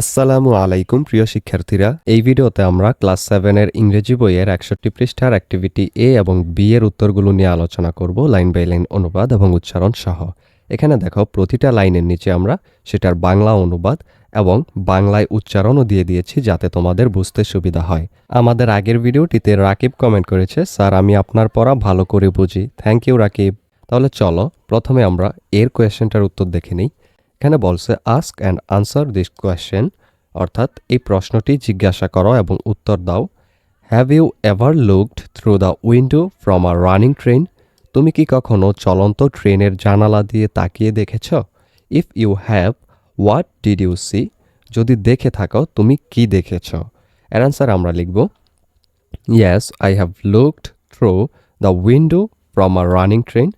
আসসালামু আলাইকুম, প্রিয় শিক্ষার্থীরা। এই ভিডিওতে আমরা ক্লাস সেভেনের ইংরেজি বইয়ের একষট্টি পৃষ্ঠার অ্যাক্টিভিটি এ এবং বি এর উত্তরগুলো নিয়ে আলোচনা করব লাইন বাই লাইন অনুবাদ এবং উচ্চারণ সহ। এখানে দেখো, প্রতিটা লাইনের নিচে আমরা সেটার বাংলা অনুবাদ এবং বাংলায় উচ্চারণও দিয়ে দিয়েছি যাতে তোমাদের বুঝতে সুবিধা হয়। আমাদের আগের ভিডিওটিতে রাকিব কমেন্ট করেছে, স্যার, আমি আপনার পড়া ভালো করে বুঝি। Thank you Rakib. তাহলে চলো, প্রথমে আমরা এর কোয়েশ্চেনটার উত্তর দেখে নিই। এখানে বলছে ask and answer this question অর্থাৎ এই প্রশ্নটি জিজ্ঞাসা করো এবং উত্তর দাও। Have you ever looked through the window from a running train তুমি কি কখনো চলন্ত ট্রেনের জানালা দিয়ে তাকিয়ে দেখেছ? If you have what did you see যদি দেখে থাকো, তুমি কি দেখেছ? এর অ্যান্সার আমরা লিখব yes I have looked through the window from a running train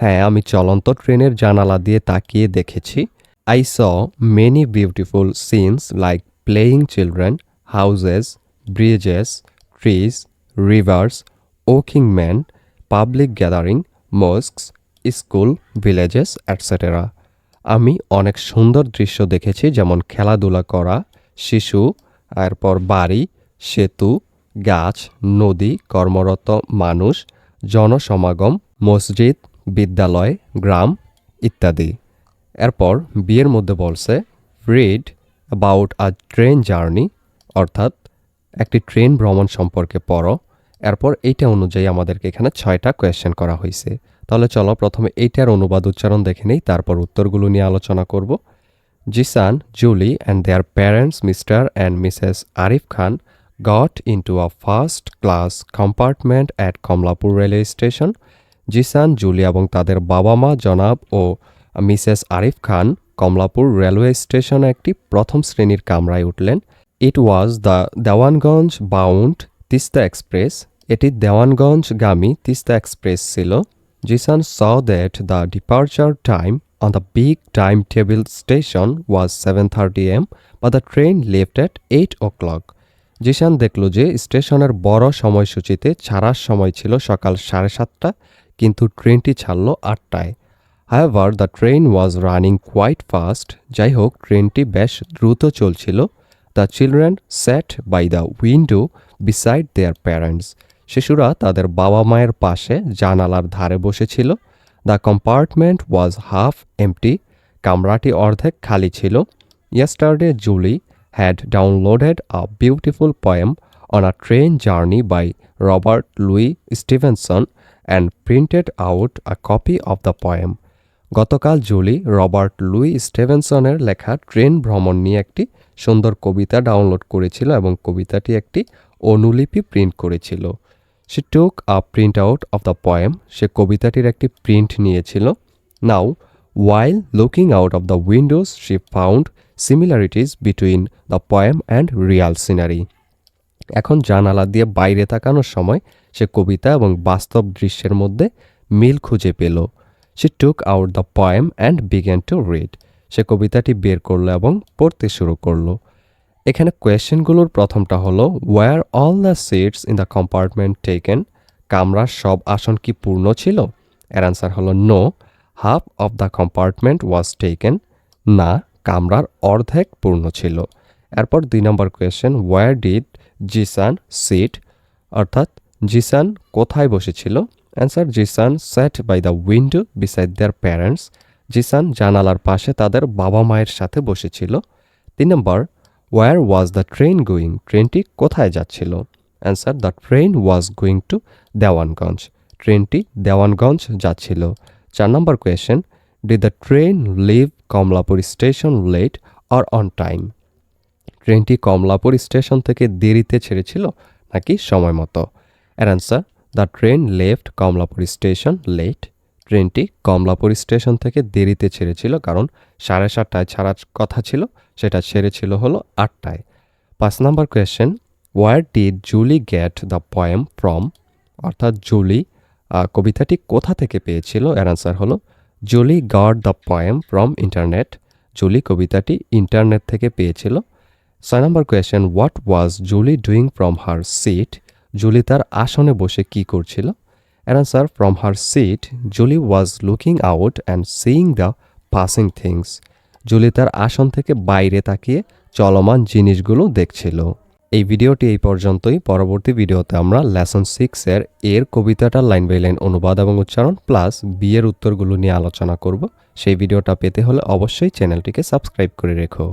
হ্যাঁ আমি চলন্ত ট্রেনের জানালা দিয়ে তাকিয়ে দেখেছি। I saw many beautiful scenes like playing children houses bridges trees rivers walking man public gathering mosques school villages et cetera আমি অনেক সুন্দর দৃশ্য দেখেছি, যেমন খেলাধুলা করা, শিশু, এরপর বাড়ি, সেতু, গাছ, নদী, কর্মরত মানুষ, জনসমাগম, মসজিদ, বিদ্যালয়, গ্রাম, ইত্যাদি। এরপর বিয়ের মধ্যে বলছে read about a train journey অর্থাৎ একটি ট্রেন ভ্রমণ সম্পর্কে পড়ো। এরপর এইটা অনুযায়ী আমাদেরকে এখানে ছয়টা কোয়েশ্চেন করা হয়েছে তাহলে চলো প্রথমে এইটার অনুবাদ উচ্চারণ দেখে নেই, তারপর উত্তরগুলো নিয়ে আলোচনা করব। Zisan, Julie and their parents Mr and Mrs Arif Khan got into a first class compartment at Kamalapur railway station Zisan, Julie এবং তাদের বাবা মা জনাব ও মিসেস আরিফ খান কমলাপুর রেলওয়ে স্টেশনে একটি প্রথম শ্রেণির কামরায় উঠলেন। It was the Dewanganj bound Teesta Express এটি দেওয়ানগঞ্জগামী তিস্তা এক্সপ্রেস ছিল। Zisan saw that the departure time on the big time table station was seven thirty M বা the train left at eight o'clock Zisan দেখল যে স্টেশনের বড় সময়সূচিতে ছাড়ার সময় ছিল সকাল সাড়ে সাতটা, কিন্তু ট্রেনটি ছাড়ল আটটায়। However the train was running quite fast যাই হোক ট্রেনটি বেশ দ্রুত চলছিল। The children sat by the window beside their parents শিশুরা তাদের বাবা মায়ের পাশে জানালার ধারে বসেছিল। The compartment was half empty কামরাটি অর্ধেক খালি ছিল। Yesterday Julie had downloaded a beautiful poem on a train journey by Robert Louis Stevenson and printed out a copy of the poem গতকাল জুলি রবার্ট লুই স্টেভেনসনের লেখা train ভ্রমণ নিয়ে একটি সুন্দর কবিতা download করেছিল এবং কবিতাটি একটি অনুলিপি প্রিন্ট করেছিল। সে took a print out of the poem সে কবিতাটির একটি প্রিন্ট নিয়েছিল। Now while looking out of the windows she found similarities between the poem and real scenery এখন জানালা দিয়ে বাইরে তাকানোর সময় সে কবিতা এবং বাস্তব দৃশ্যের মধ্যে মিল খুঁজে পেল। সে took out the poem and began to read সে কবিতাটি বের করল এবং পড়তে শুরু করল। এখানে কোয়েশ্চেনগুলোর প্রথমটা হলো were all the seats in the compartment taken কামরার সব আসন কি পূর্ণ ছিল? এর অ্যান্সার হলো no half of the compartment was taken না, কামরার অর্ধেক পূর্ণ ছিল। এরপর দুই number question where did Zisan sit অর্থাৎ জিসান কোথায় বসেছিল? Answer Zisan sat by the window beside their parents Zisan জানালার পাশে তাদের বাবা মায়ের সাথে বসেছিল। তিন number where was the train going ট্রেনটি কোথায় যাচ্ছিল? Answer the train was going to Dewanganj ট্রেনটি দেওয়ানগঞ্জ যাচ্ছিল। চার number question did the train leave Kamalapur station late or on time ট্রেনটি কমলাপুর স্টেশন থেকে দেরিতে ছেড়েছিল নাকি সময় মতো? Answer the train left Kamalapur station late ট্রেনটি কমলাপুর স্টেশন থেকে দেরিতে ছেড়েছিল কারণ সাড়ে সাতটায় ছাড়ার কথা ছিল, সেটা ছেড়েছিল হলো আটটায়। পাঁচ number question where did Julie get the poem from অর্থাৎ জুলি কবিতাটি কোথা থেকে পেয়েছিল? এর অ্যান্সার হলো Julie got the poem from internet Julie কবিতাটি ইন্টারনেট থেকে পেয়েছিল। ছয় number question what was Julie doing from her seat Julie তার আসনে বসে কি করছিল? Answer from her seat Julie was looking out and seeing the passing things Julie তার আসন থেকে বাইরে তাকিয়ে চলমান জিনিসগুলো দেখছিল। এই ভিডিওটি এই পর্যন্তই। পরবর্তী ভিডিওতে আমরা লেসন সিক্স এর এর কবিতাটার লাইন বাই লাইন অনুবাদ এবং উচ্চারণ প্লাস বিয়ের উত্তরগুলো নিয়ে আলোচনা করব। সেই ভিডিওটা পেতে হলে অবশ্যই চ্যানেলটিকে সাবস্ক্রাইব করে রেখো।